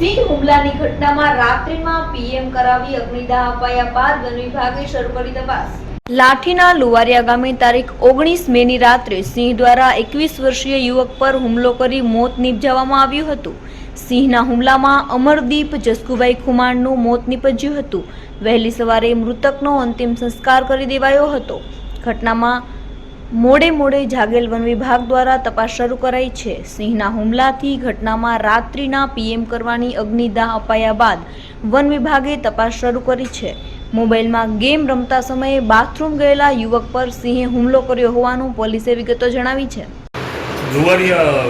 સિંહ હુમલાની ઘટનામાં રાત્રિમાં પીએમ કરાવી અગ્નિદાહ અપાયા બાદ વન વિભાગે શરૂ કરી તપાસ. લાઠીના લુવારિયા ગામે તારીખ ઓગણીસ મેની રાત્રે સિંહ દ્વારા એકવીસ વર્ષીય યુવક પર હુમલો કરી મોત નિપજાવવામાં આવ્યું હતું. સિંહના હુમલામાં અમરદીપ જસકુભાઈ ખુમાણનું મોત નિપજ્યું હતું. વહેલી સવારે મૃતકનો અંતિમ સંસ્કાર કરી દેવાયો હતો. ઘટનામાં મોડે મોડે જાગેલ વન વિભાગ દ્વારા તપાસ શરૂ કરાઈ છે. સિંહના હુમલાથી ઘટનામાં રાત્રિના પીએમ કરવાની અગ્નિદાહ અપાયા બાદ વન વિભાગે તપાસ શરૂ કરી છે. મોબાઈલમાં ગેમ રમતા સમયે બાથરૂમ ગયેલા યુવક પર સિંહે હુમલો કર્યો હોવાનું પોલીસે વિગતો જણાવી છે. જુવારિયા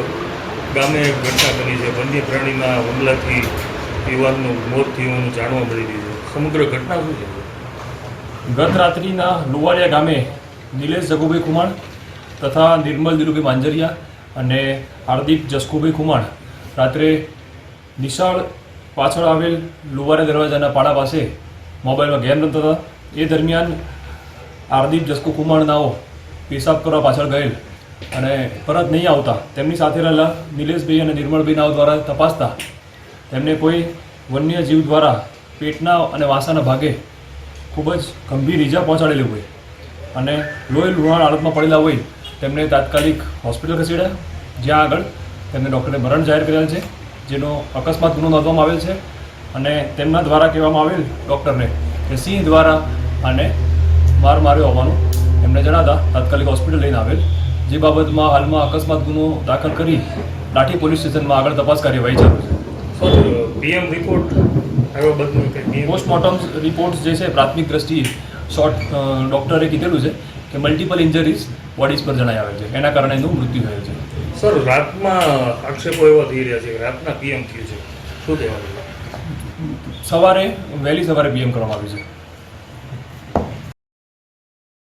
ગામે ઘટના બની છે. વન્ય પ્રાણીના હુમલાથી યુવાનનું મોત થયું જાણવા મળી રહ્યું છે. સમગ્ર ઘટના શું છે? ગત રાત્રિના લુવાડિયા ગામે નિલેશ જગુભાઈ ખુમાણ તથા નિર્મલ દિલુભાઈ માંજરિયા અને હાર્દિક જસકુભાઈ ખુમાણ. રાત્રે નિશાળ પાછળ આવેલ લુવારે દરવાજાના પાડા પાસે મોબાઈલમાં ગેમ રમતા હતા. એ દરમિયાન હાર્દિક જસકુ કુમાર નાઓ પેશાબ કરવા પાછળ ગયેલ અને પરત નહીં આવતા. તેમની સાથે રહેલા નિલેશભાઈ અને નિર્મળભાઈ નાઓ દ્વારા તપાસતા તેમને કોઈ વન્ય જીવ દ્વારા પેટના અને વાસાના ભાગે ખૂબ જ ગંભીર ઈજા પહોંચાડેલી હોય. અને લોહી લુહાણ હાલતમાં પડેલા હોય તેમને તાત્કાલિક હોસ્પિટલ ખસેડ્યા. જ્યાં આગળ તેમને ડૉક્ટરે મરણ જાહેર કરેલ છે જેનો અકસ્માત ગુનો નોંધવામાં આવેલ છે. અને તેમના દ્વારા કહેવામાં આવેલ ડૉક્ટરને કે સિંહ દ્વારા અને માર માર્યો હોવાનું એમને જણાતા તાત્કાલિક હોસ્પિટલ લઈને આવેલ. જે બાબતમાં હાલમાં અકસ્માત ગુનો દાખલ કરી લાઠી પોલીસ સ્ટેશનમાં આગળ તપાસ કાર્યવાહી ચાલુ છે. પીએમ રિપોર્ટ પોસ્ટમોર્ટમ રિપોર્ટ્સ જે છે પ્રાથમિક દ્રષ્ટિએ શોર્ટ ડૉક્ટરે કીધેલું છે કે મલ્ટિપલ ઇન્જરીઝ બોડીઝ પર જણાઈ આવે છે. એના કારણે એનું મૃત્યુ થયું છે. સર રાતમાં આક્ષેપો એવા થઈ રહ્યા છે રાતના પીએમ થયું છે. શું કહેવાનું સવારે વહેલી સવારે પીએમ કરવામાં આવ્યું છે.